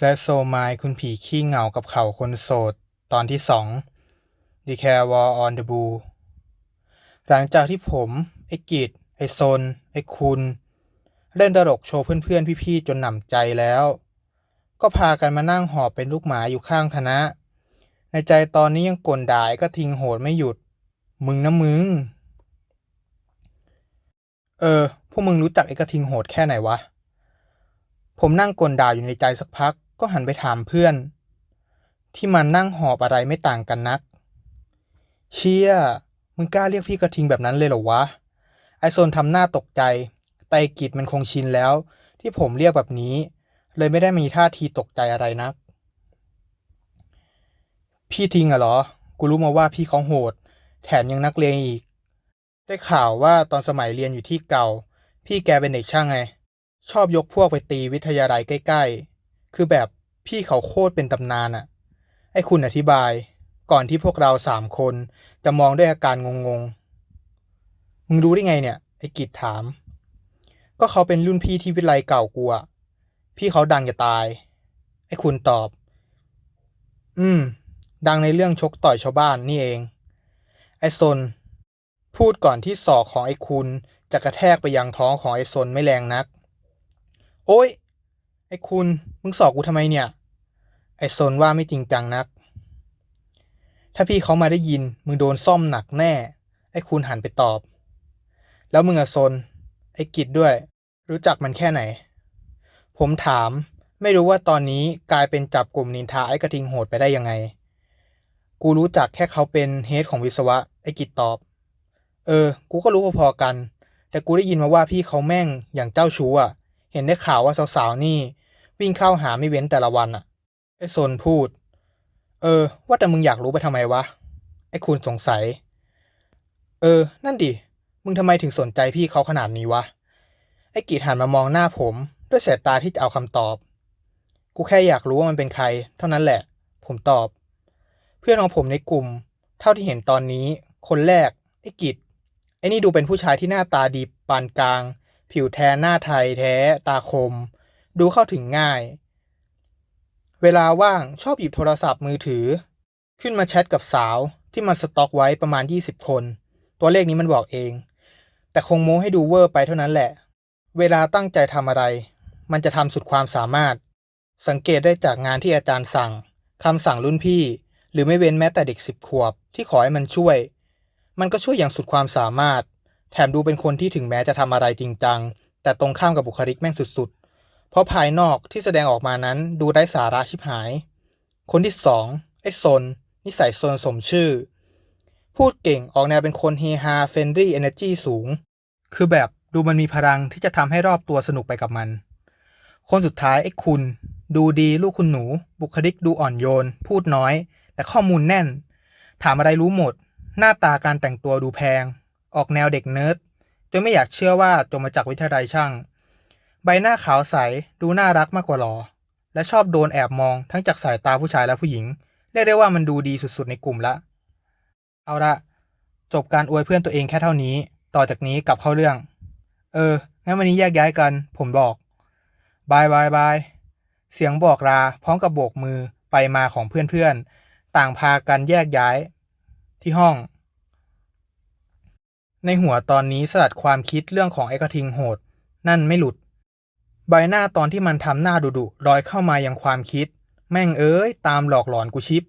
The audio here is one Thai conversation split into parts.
และโซมายคุณผีขี้เหงากับเขาคนโสด ตอนที่สอง The Care War on the Blue หลังจากที่ผม ไอ้กิจไอ้ซน ไอ้คุณ เล่นตลกโชว์เพื่อนๆ พี่ๆ จนหนำใจแล้ว ก็พากันมานั่งหอบเป็นลูกหมาอยู่ข้างคณะ ในใจตอนนี้ยังกลด่ายก็ทิ้งโหดไม่หยุด มึงนะมึง เออ พวกมึงรู้จักไอ้กระทิงโหดแค่ไหนวะผมนั่งกลด่าอยู่ในใจสักพัก ก็หันไปถามเพื่อน ที่มันนั่งหอบอะไรไม่ต่างกันนัก เชี่ย มึงกล้าเรียกพี่กระทิงแบบนั้นเลยเหรอวะ ไอโซนทำหน้าตกใจ ไตกิจมันคงชินแล้ว ที่ผมเรียกแบบนี้ เลยไม่ได้มีท่าทีตกใจอะไรนัก พี่ทิงอะเหรอ กูรู้มาว่าพี่เขาโหด แถมยังนักเลงอีก ได้ข่าวว่าตอนสมัยเรียนอยู่ที่เก่า พี่แกเป็นเด็กช่างไง ชอบยกพวกไปตีวิทยาลัยใกล้ ๆ คือแบบพี่เขาโคตรเป็นตำนานอะไอ้คุณอธิบาย ก่อนที่พวกเราสามคนจะมองด้วยอาการงงๆ มึงรู้ได้ไงเนี่ย ไอ้กิจถาม ก็เขาเป็นรุ่นพี่ที่วิทยาลัยเก่ากูอะพี่เขาดังจะตาย ไอ้คุณตอบ อืม ดังในเรื่องชกต่อยชาวบ้านนี่เอง ไอ้ซน พูดก่อนที่ศอกของไอ้คุณจะกระแทกไปยังท้องของไอ้ซนไม่แรงนัก โอ้ย ไอ้คุณ มึงสอกกูทำไมเนี่ย ไอ้โซนว่าไม่จริงจังนัก ถ้าพี่เขามาได้ยิน มึงโดนซ่อมหนักแน่ ไอ้คุณหันไปตอบ แล้วมึงอะซน ไอ้กิจด้วย รู้จักมันแค่ไหน ผมถาม ไม่รู้ว่าตอนนี้กลายเป็นจับกลุ่มนินทาไอ้กระทิงโหดไปได้ยังไง กูรู้จักแค่เขาเป็นเฮดของวิศวะ ไอ้กิจตอบ เออ กูก็รู้พอๆกัน แต่กูได้ยินมาว่าพี่เขาแม่งอย่างเจ้าชู้อะ เห็นได้ข่าวว่าสาวๆนี่ วิ่งเข้าหาไม่เว้นแต่ละวันอะไอ้โซนพูด เออ ว่าแต่มึงอยากรู้ไปทำไมวะ ไอ้คุณสงสัย เออ นั่นดิ มึงทำไมถึงสนใจพี่เขาขนาดนี้วะ ไอ้กีดหันมามองหน้าผม ด้วยสายตาที่จะเอาคำตอบ กูแค่อยากรู้ว่ามันเป็นใคร เท่านั้นแหละ ผมตอบ เพื่อนของผมในกลุ่ม เท่าที่เห็นตอนนี้ คนแรก ไอ้กิจไอ้นี่ดูเป็นผู้ชายที่หน้าตาดีปานกลาง ผิวแทนหน้าไทยแท้ตาคม ดูเข้าถึงง่าย เวลาว่างชอบหยิบโทรศัพท์มือถือ ขึ้นมาแชทกับสาวที่มันสต็อกไว้ประมาณ 20 คน ตัวเลขนี้มันบอกเอง แต่คงโม้ให้ดูเวอร์ไปเท่านั้นแหละ เวลาตั้งใจทำอะไร มันจะทำสุดความสามารถ สังเกตได้จากงานที่อาจารย์สั่งคำสั่งรุ่นพี่ หรือไม่เว้นแม้แต่เด็กสิบขวบที่ขอให้มันช่วย มันก็ช่วยอย่างสุดความสามารถ แถมดูเป็นคนที่ถึงแม้จะทำอะไรจริงจัง แต่ตรงข้ามกับบุคลิกแม่งสุดๆ เพราะภายนอกที่แสดงออกมานั้นดูได้สาระชิบหาย คนที่สองไอ้ซนนิสัยซนสมชื่อ พูดเก่งออกแนวเป็นคนเฮฮาเฟนรี่เอเนจีสูง คือแบบดูมันมีพลังที่จะทำให้รอบตัวสนุกไปกับมัน คนสุดท้ายไอ้คุณ ดูดีลูกคุณหนู บุคลิกดูอ่อนโยน พูดน้อย แต่ข้อมูลแน่น ถามอะไรรู้หมด หน้าตาการแต่งตัวดูแพง ออกแนวเด็กเนิร์ดจนไม่อยากเชื่อว่าจบมาจากวิทยาลัยช่าง ใบหน้าขาวใสดูน่ารักมากกว่าหรอและชอบโดนแอบมองทั้งจากสายตาผู้ชายและผู้หญิง เรียกได้ว่ามันดูดีสุดๆในกลุ่มละ เอาละจบการอวยเพื่อนตัวเองแค่เท่านี้ ต่อจากนี้กลับเข้าเรื่อง เออ งั้นวันนี้แยกย้ายกัน ผมบอก บายบายบาย เสียงบอกลาพร้อมกับโบกมือไปมาของเพื่อนๆ ต่างพากันแยกย้าย ที่ห้อง ในหัวตอนนี้สลัดความคิดเรื่องของไอ้กระทิงโหด นั่นไม่หลุด ใบหน้าตอนที่มันทำหน้าดุดุลอยเข้ามายังความคิด แม่งเอ้ย ตามหลอกหลอนกูชิป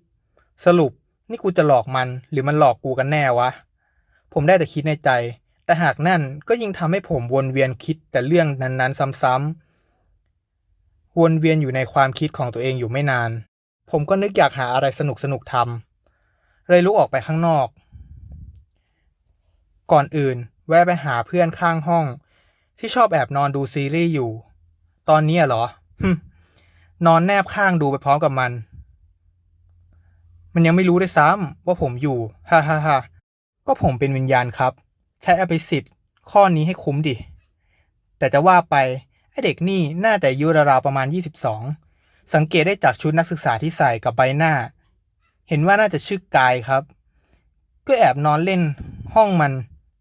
สรุปนี่กูจะหลอกมันหรือมันหลอกกูกันแน่วะ ผมได้แต่คิดในใจ แต่หากนั่นก็ยิ่งทำให้ผมวนเวียนคิดแต่เรื่องนั้นๆ ซ้ำๆวนเวียนอยู่ในความคิดของตัวเองอยู่ไม่นาน ผมก็นึกอยากหาอะไรสนุกสนุกๆทำเลยลุกออกไปข้างนอก ก่อนอื่น แวะไปหาเพื่อนข้างห้อง ที่ชอบแอบนอนดูซีรีส์อยู่ ตอนนี้เหรอนอนแนบข้างดูไปพร้อมกับมัน มันยังไม่รู้ด้วยซ้ำว่าผมอยู่ ฮ่าฮ่าฮ่าก็ผมเป็นวิญญาณครับ ใช้อภิสิทธิ์ ข้อนี้ให้คุ้มดิ แต่จะว่าไป ไอเด็กนี่น่าแต่อายุราวๆประมาณ 22 สังเกตได้จากชุดนักศึกษาที่ใส่กับใบหน้า เห็นว่าน่าจะชื่อกายครับ ก็แอบนอนเล่นห้องมัน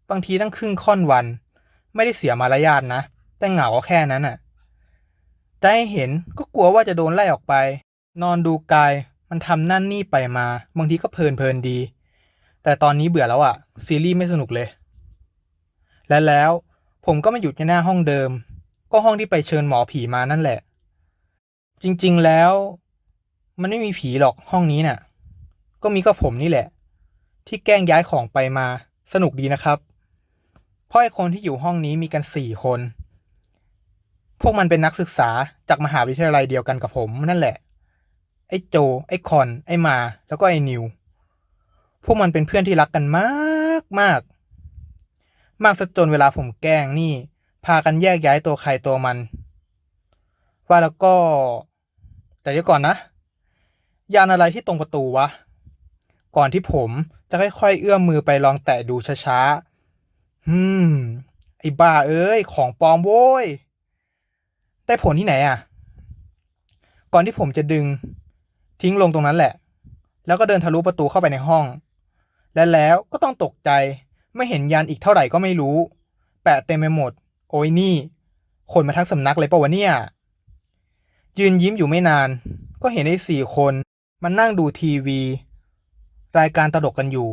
บางทีตั้งครึ่งค่อนวัน ไม่ได้เสียมารยาทนะ แต่เหงาแค่นั้นน่ะจะให้เห็นก็กลัวว่าจะโดนไล่ออกไป นอนดูกายมันทำนั่นนี่ไปมา บางทีก็เพลินเพลินดี แต่ตอนนี้เบื่อแล้วอะซีรีส์ไม่สนุกเลย และแล้วผมก็มาหยุดที่หน้าห้องเดิม ก็ห้องที่ไปเชิญหมอผีมานั่นแหละ จริงๆแล้ว มันไม่มีผีหรอกห้องนี้น่ะ ก็มีก็ผมนี่แหละ ที่แกล้งย้ายของไปมา สนุกดีนะครับ เพราะไอ้คนที่อยู่ห้องนี้มีกันสี่คน พวกมันเป็นนักศึกษาจากมหาวิทยาลัยเดียวกันกับผมนั่นแหละ ไอ้โจ ไอ้คอน ไอ้มา แล้วก็ไอ้นิว พวกมันเป็นเพื่อนที่รักกันมากมาก มากซะจนเวลาผมแกล้งนี่ พากันแยกย้ายตัวใครตัวมัน ว่าแล้วก็ แต่เดี๋ยวก่อนนะ ยานอะไรที่ตรงประตูวะ ก่อนที่ผมจะค่อยๆ เอื้อมมือไปลองแตะดูช้าๆ ฮึมไอ้บ้าเอ้ย ของปลอมโว้ย ได้ผลที่ไหนอะ ก่อนที่ผมจะดึง ทิ้งลงตรงนั้นแหละ แล้วก็เดินทะลุประตูเข้าไปในห้อง และแล้วก็ต้องตกใจ ไม่เห็นยันอีกเท่าไหร่ก็ไม่รู้ แปะเต็มไปหมด โอ้ยนี่ คนมาทั้งสำนักเลยปะวะเนี่ย ยืนยิ้มอยู่ไม่นาน ก็เห็นไอ้สี่คน มันนั่งดูทีวี รายการตลกกันอยู่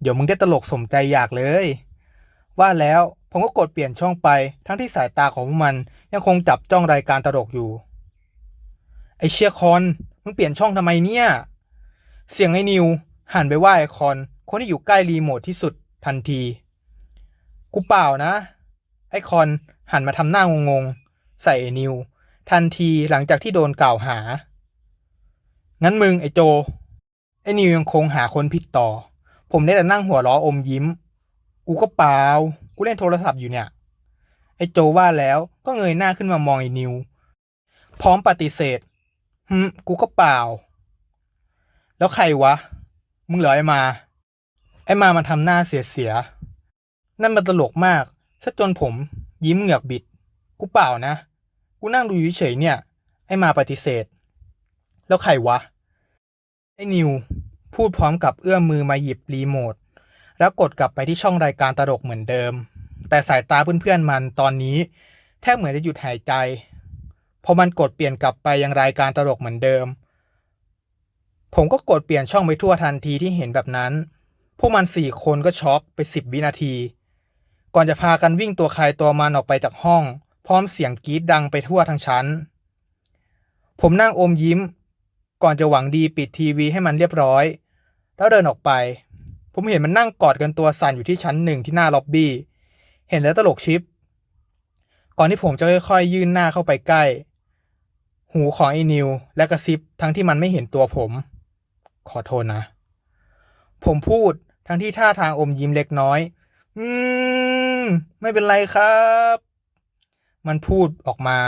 เดี๋ยวมึงได้ตลกสมใจอยากเลย ว่าแล้วผมก็กดเปลี่ยนช่องไปทั้งที่สายตาของพวกมันยังคงจับจ้องรายการตลกอยู่ ไอเชียคอนมึงเปลี่ยนช่องทำไมเนี่ย เสียงไอ้นิว หันไปว่าไอคอน คนที่อยู่ใกล้รีโมทที่สุดทันที กูเปล่านะ ไอคอนหันมาทำหน้างงๆ ใส่ไอนิว ทันทีหลังจากที่โดนกล่าวหา งั้นมึงไอโจ ไอนิวยังคงหาคนผิดต่อ ผมได้แต่นั่งหัวล้ออมยิ้ม กูก็เปล่า กูเล่นโทรศัพท์อยู่เนี่ย ไอโจว่าแล้วก็เงยหน้าขึ้นมามองไอ้นิว พร้อมปฏิเสธฮึกูก็เปล่า แล้วใครวะ มึงเหรอไอ้มา ไอ้มามันทำหน้าเสียเสียๆนั่นมันตลกมากซะจนผมยิ้มเหงือกบิด กูเปล่านะ กูนั่งดูอยู่เฉยเนี่ย ไอ้มาปฏิเสธ แล้วใครวะ ไอ้นิว พูดพร้อมกับเอื้อมมือมาหยิบรีโมท แล้วกดกลับไปที่ช่องรายการตลกเหมือนเดิม แต่สายตาเพื่อนๆมันตอนนี้ แทบเหมือนจะหยุดหายใจพอมันกดเปลี่ยนกลับไปยังรายการตลกเหมือนเดิม ผมก็กดเปลี่ยนช่องไปทั่วทันทีที่เห็นแบบนั้น พวกมันสี่คนก็ช็อกไปสิบวินาที ก่อนจะพากันวิ่งตัวใครตัวมันออกไปจากห้อง พร้อมเสียงกรีดดังไปทั่วทั้งชั้น ผมนั่งอมยิ้ม ก่อนจะหวังดีปิดทีวีให้มันเรียบร้อย แล้วเดินออกไป ผมเห็นมันนั่งกอดกันตัวสั่นอยู่ที่ชั้นหนึ่งที่หน้าล็อบบี้ เห็นแล้วตลกชิป ก่อนที่ผมจะค่อยๆ ยื่นหน้าเข้าไปใกล้ หูของไอ้นิว และกระซิบทั้งที่มันไม่เห็นตัวผม ขอโทษนะ ผมพูดทั้งที่ท่าทางอมยิ้มเล็กน้อย อืม ไม่เป็นไรครับ มันพูดออกมา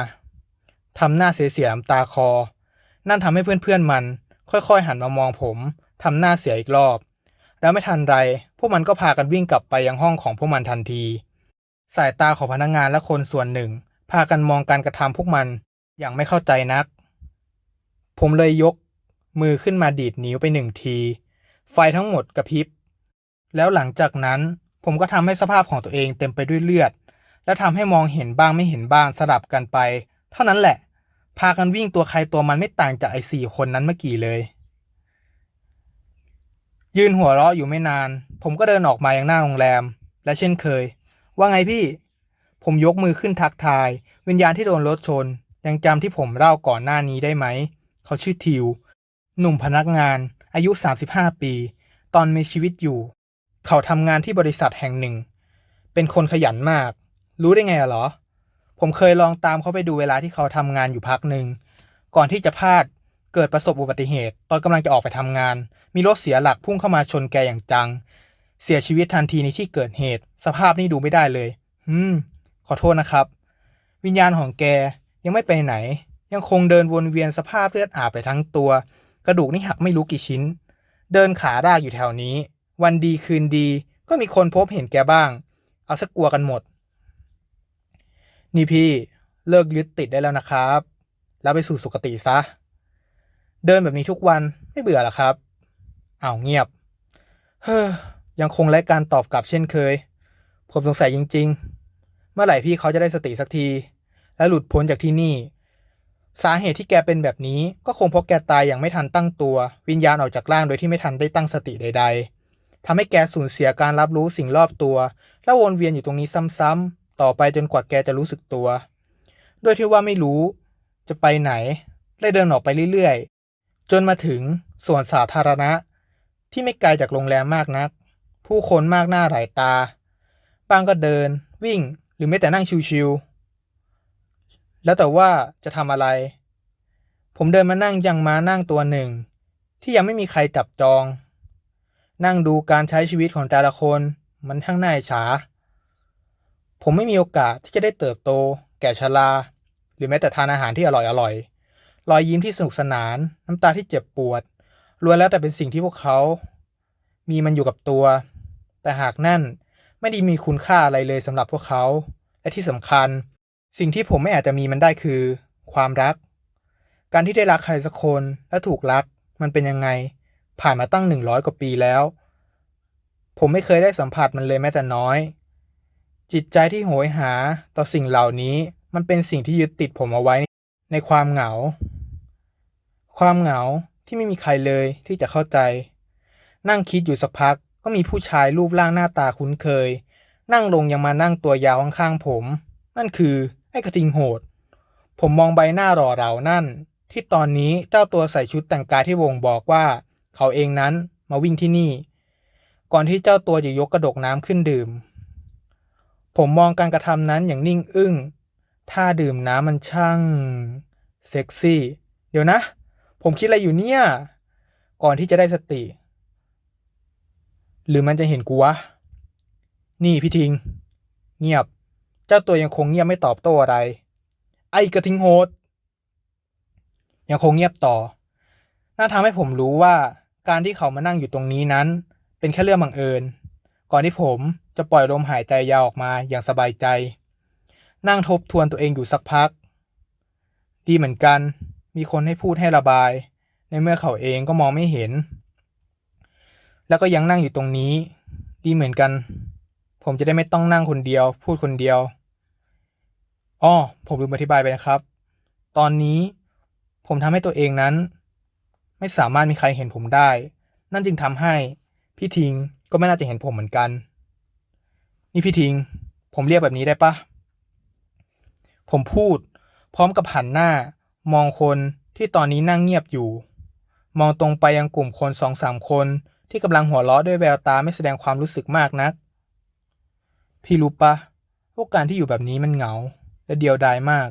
ทำหน้าเสียๆน้ำตาคอ นั่นทำให้เพื่อนๆมัน ค่อยๆหันมามองผมทำหน้าเสียอีกรอบ แล้วไม่ทันไรพวกมันก็พากันวิ่งกลับไปยังห้องของพวกมันทันที สายตาของพนักงานและคนส่วนหนึ่ง พากันมองการกระทำพวกมันอย่างไม่เข้าใจนัก ผมเลยยก มือขึ้นมาดีดนิ้วไปหนึ่งที ไฟทั้งหมดกระพริบ แล้วหลังจากนั้นผมก็ทำให้สภาพของตัวเองเต็มไปด้วยเลือด และทำให้มองเห็นบ้างไม่เห็นบ้างสลับกันไป เท่านั้นแหละ พากันวิ่งตัวใครตัวมันไม่ต่างจากไอ้สี่คนนั้นเมื่อกี้เลย ยืนหัวเราะอยู่ไม่นาน ผมก็เดินออกมาอยังหน้าโรงแรม และเช่นเคย ว่าไงพี่ ผมยกมือขึ้นทักทาย วิญญาณที่โดนรถชน ยังจำที่ผมเล่าก่อนหน้านี้ได้ไหม เขาชื่อทิว หนุ่มพนักงาน อายุ 35 ปี ตอนมีชีวิตอยู่ เขาทำงานที่บริษัทแห่งหนึ่ง เป็นคนขยันมาก รู้ได้ไงอะเหรอ ผมเคยลองตามเขาไปดูเวลาที่เขาทำงานอยู่พักหนึ่ง ก่อนที่จะพลาด เกิดประสบอุบัติเหตุ ตอนกำลังจะออกไปทำงาน มีรถเสียหลักพุ่งเข้ามาชนแกอย่างจัง เสียชีวิตทันทีในที่เกิดเหตุ สภาพนี่ดูไม่ได้เลย อืม ขอโทษนะครับ วิญญาณของแกยังไม่ไปไหน ยังคงเดินวนเวียนสภาพเลือดอาบไปทั้งตัว กระดูกนี่หักไม่รู้กี่ชิ้น เดินขาดากอยู่แถวนี้ วันดีคืนดี ก็มีคนพบเห็นแกบ้าง เอาสักกลัวกันหมด นี่พี่เลิกยึดติดได้แล้วนะครับ แล้วไปสู่สุคติซะ เดินแบบนี้ทุกวันไม่เบื่อหรอครับอ้าวเงียบ เฮ้อยังคงไร้การตอบกลับเช่นเคย ผมสงสัยจริง ๆ เมื่อไหร่พี่เขาจะได้สติสักที และหลุดพ้นจากที่นี่ สาเหตุที่แกเป็นแบบนี้ ก็คงเพราะแกตายอย่างไม่ทันตั้งตัว วิญญาณออกจากร่างโดยที่ไม่ทันได้ตั้งสติใด ๆทำให้แกสูญเสียการรับรู้สิ่งรอบตัว แล้วนเวียนอยู่ตรงนี้ซ้ำๆต่อไปจนกว่าแกจะรู้สึกตัว โดยที่ว่าไม่รู้ จะไปไหนเลยเดินออกไปเรื่อย จนมาถึงสวนสาธารณะ ที่ไม่ไกลจากโรงแรมมากนัก ผู้คนมากหน้าหลายตาบางก็เดิน วิ่งหรือไม่แต่นั่งชิวๆ แล้วแต่ว่าจะทำอะไร ผมเดินมานั่งยังมานั่งตัวหนึ่ง ที่ยังไม่มีใครจับจอง นั่งดูการใช้ชีวิตของแต่ละคนมันทั้งน่าอิจฉา ผมไม่มีโอกาสที่จะได้เติบโต แก่ชราหรือแม้แต่ทานอาหารที่อร่อยอร่อยๆ รอยยิ้มที่สนุกสนาน น้ำตาที่เจ็บปวดล้วนแล้วแต่เป็นสิ่งที่พวกเขา มีมันอยู่กับตัว แต่หากนั่นไม่ได้มีคุณค่าอะไรเลยสำหรับพวกเขา และที่สำคัญ สิ่งที่ผมไม่อาจจะมีมันได้คือ ความรัก การที่ได้รักใครสักคนและถูกรัก มันเป็นยังไง ผ่านมาตั้งหนึ่งร้อยกว่าปีแล้ว ผมไม่เคยได้สัมผัสมันเลยแม้แต่น้อย จิตใจที่โหยหาต่อสิ่งเหล่านี้ มันเป็นสิ่งที่ยึดติดผมเอาไว้ในความเหงา ความเหงาที่ไม่มีใครเลยที่จะเข้าใจ นั่งคิดอยู่สักพักก็มีผู้ชายรูปร่างหน้าตาคุ้นเคย นั่งลงยังมานั่งตัวยาวข้างๆผม นั่นคือไอ้กระทิงโหด ผมมองใบหน้าหล่อเหลานั่น ที่ตอนนี้เจ้าตัวใส่ชุดแต่งกายที่วงบอกว่า เขาเองนั้นมาวิ่งที่นี่ ก่อนที่เจ้าตัวจะยกกระดกน้ำขึ้นดื่ม ผมมองการกระทำนั้นอย่างนิ่งอึ้งท่าดื่มน้ำมันช่างเซ็กซี่ เดี๋ยวนะ ผมคิดอะไรอยู่เนี่ย ก่อนที่จะได้สติ หรือมันจะเห็นกูวะ นี่พี่ทิง เงียบ เจ้าตัวยังคงเงียบไม่ตอบโต้อะไร ไอ้กระทิงโหด ยังคงเงียบต่อ น่าทำให้ผมรู้ว่าการที่เขามานั่งอยู่ตรงนี้นั้น เป็นแค่เรื่องบังเอิญ ก่อนที่ผมจะปล่อยลมหายใจยาวออกมาอย่างสบายใจ นั่งทบทวนตัวเองอยู่สักพัก ดีเหมือนกัน มีคนให้พูดให้ระบาย ในเมื่อเขาเองก็มองไม่เห็น แล้วก็ยังนั่งอยู่ตรงนี้ ดีเหมือนกัน ผมจะได้ไม่ต้องนั่งคนเดียว พูดคนเดียวอ้อผมลืมอธิบายไปนะครับ ตอนนี้ผมทำให้ตัวเองนั้น ไม่สามารถมีใครเห็นผมได้ นั่นจึงทำให้พี่ทิงก็ไม่น่าจะเห็นผมเหมือนกัน นี่พี่ทิง ผมเรียกแบบนี้ได้ปะผมพูด พร้อมกับหันหน้า มองคนที่ตอนนี้นั่งเงียบอยู่ มองตรงไปยังกลุ่มคนสองสามคนที่กำลังหัวเราะด้วยแววตาไม่แสดงความรู้สึกมากนัก พี่รู้ปะว่าการที่อยู่แบบนี้มันเหงา และเดียวดายมาก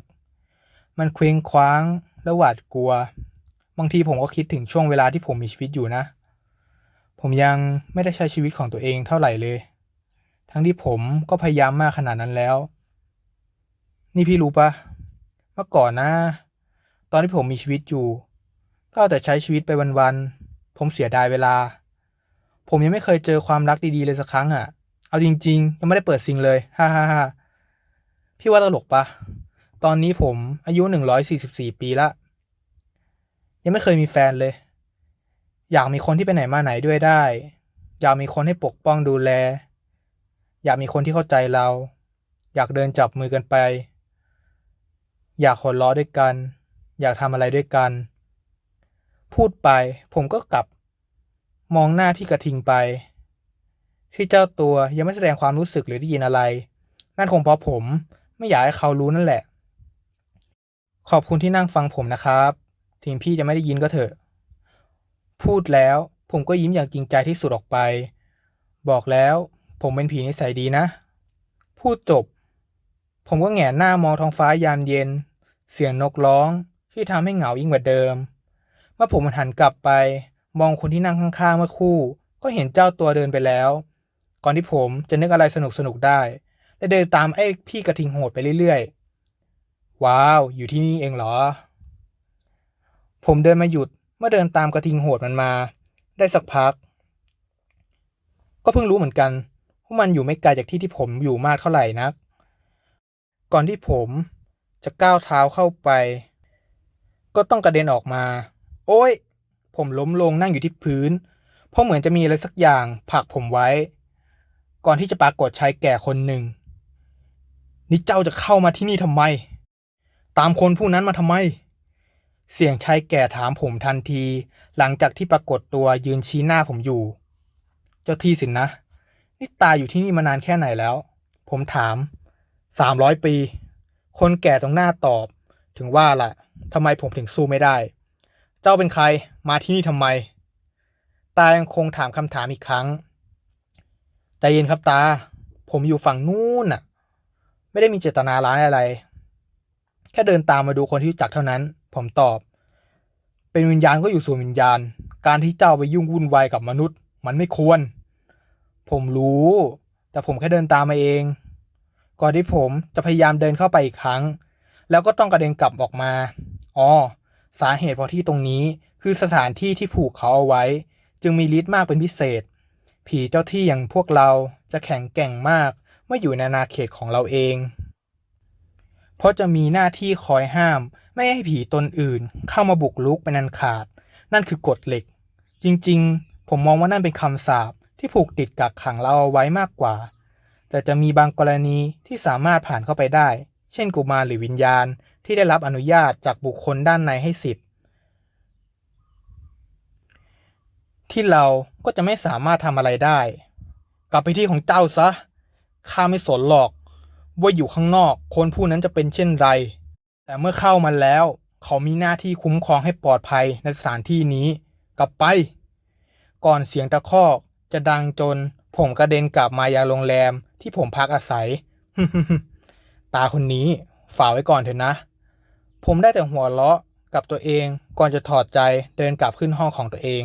มันเคว้งคว้างและหวาดกลัว บางทีผมก็คิดถึงช่วงเวลาที่ผมมีชีวิตอยู่นะ ผมยังไม่ได้ใช้ชีวิตของตัวเองเท่าไหร่เลย ทั้งที่ผมก็พยายามมากขนาดนั้นแล้ว นี่พี่รู้ปะเมื่อก่อนนะ อนที่ผมมีชีวิตอยู่ ก็เอาแต่ใช้ชีวิตไปวันๆ ผมเสียดายเวลา ผมยังไม่เคยเจอความรักดีๆเลยสักครั้งอะ เอาจริง ๆ ยังไม่ได้เปิดซิงเลย ฮ่าฮ่าฮ่าพี่ว่าตลกปะ ตอนนี้ผมอายุหนึ่งร้อยสี่สิบสี่ปีละ ยังไม่เคยมีแฟนเลย อยากมีคนที่ไปไหนมาไหนด้วยได้ อยากมีคนให้ปกป้องดูแล อยากมีคนที่เข้าใจเรา อยากเดินจับมือกันไป อยากหัวเราะด้วยกัน อยากทำอะไรด้วยกัน พูดไปผมก็กลับ มองหน้าพี่กระทิงไป ที่เจ้าตัวยังไม่แสดงความรู้สึกหรือได้ยินอะไร นั่นคงเพราะผมไม่อยากให้เขารู้นั่นแหละ ขอบคุณที่นั่งฟังผมนะครับถึงพี่จะไม่ได้ยินก็เถอะ พูดแล้วผมก็ยิ้มอย่างจริงใจที่สุดออกไป บอกแล้วผมเป็นผีนิสัยดีนะ พูดจบ ผมก็แหงนหน้ามองท้องฟ้ายามเย็น เสียงนกร้อง ที่ทำให้เหงายิ่งกว่าเดิม เมื่อผมหันกลับไป มองคนที่นั่งข้างๆเมื่อคู่ ก็เห็นเจ้าตัวเดินไปแล้ว ก่อนที่ผมจะนึกอะไรสนุกๆได้และเดินตามไอ้พี่กระทิงโหดไปเรื่อยๆ ว้าว อยู่ที่นี่เองเหรอ ผมเดินมาหยุดเมื่อเดินตามกระทิงโหดมันมา ได้สักพัก ก็เพิ่งรู้เหมือนกันว่ามันอยู่ไม่ไกลจากที่ที่ผมอยู่มากเท่าไหร่นัก ก่อนที่ผมจะก้าวเท้าเข้าไป ก็ต้องกระเด็นออกมา โอ้ย ผมล้มลงนั่งอยู่ที่พื้น เพราะเหมือนจะมีอะไรสักอย่างผลักผมไว้ ก่อนที่จะปรากฏชายแก่คนหนึ่ง นี่เจ้าจะเข้ามาที่นี่ทำไม ตามคนผู้นั้นมาทำไม เสียงชายแก่ถามผมทันที หลังจากที่ปรากฏตัวยืนชี้หน้าผมอยู่ เจ้าที่สินนะ นี่ตายอยู่ที่นี่มานานแค่ไหนแล้ว ผมถามสามร้อยปี คนแก่ตรงหน้าตอบ ถึงว่าล่ะ ทำไมผมถึงสู้ไม่ได้ เจ้าเป็นใครมาที่นี่ทำไม ตายังคงถามคำถามอีกครั้ง ใจเย็นครับตา ผมอยู่ฝั่งนู้นน่ะ ไม่ได้มีเจตนาร้ายอะไร แค่เดินตามมาดูคนที่รู้จักเท่านั้น ผมตอบ เป็นวิญญาณก็อยู่ส่วนวิญญาณ การที่เจ้าไปยุ่งวุ่นวายกับมนุษย์ มันไม่ควร ผมรู้ แต่ผมแค่เดินตามมาเอง ก่อนที่ผมจะพยายามเดินเข้าไปอีกครั้ง แล้วก็ต้องกระเด็นกลับออกมา อ๋อ สาเหตุเพราะที่ตรงนี้คือสถานที่ที่ผูกเขาเอาไว้ จึงมีฤทธิ์มากเป็นพิเศษ ผีเจ้าที่อย่างพวกเราจะแข็งแกร่งมากเมื่ออยู่ในอาณาเขตของเราเอง เพราะจะมีหน้าที่คอยห้าม ไม่ให้ผีตนอื่น เข้ามาบุกรุกเป็นอันขาด นั่นคือกฎเหล็ก จริงๆ ผมมองว่านั่นเป็นคำสาปที่ผูกติดกักขังเราเอาไว้มากกว่า แต่จะมีบางกรณีที่สามารถผ่านเข้าไปได้ เช่นกุมารหรือวิญญาณที่ได้รับอนุญาตจากบุคคลด้านในให้สิทธิ์ ที่เราก็จะไม่สามารถทำอะไรได้ กลับไปที่ของเจ้าซะข้าไม่สนหรอก ว่าอยู่ข้างนอกคนผู้นั้นจะเป็นเช่นไร แต่เมื่อเข้ามาแล้ว เขามีหน้าที่คุ้มครองให้ปลอดภัยในสถานที่นี้ กลับไป ก่อนเสียงตะคอกจะดังจนผมกระเด็นกลับมายังโรงแรมที่ผมพักอาศัย ตาคนนี้ฝากไว้ก่อนเถอะนะ ผมได้แต่หัวเราะกับตัวเองก่อนจะถอดใจเดินกลับขึ้นห้องของตัวเอง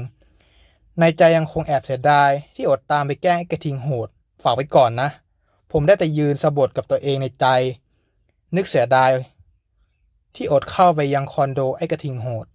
ในใจยังคงแอบเสียดายที่อดตามไปแกล้งไอ้กระทิงโหด ฝากไว้ก่อนนะ ผมได้แต่ยืนสะบดกับตัวเองในใจ นึกเสียดายที่อดเข้าไปยังคอนโดไอ้กระทิงโหด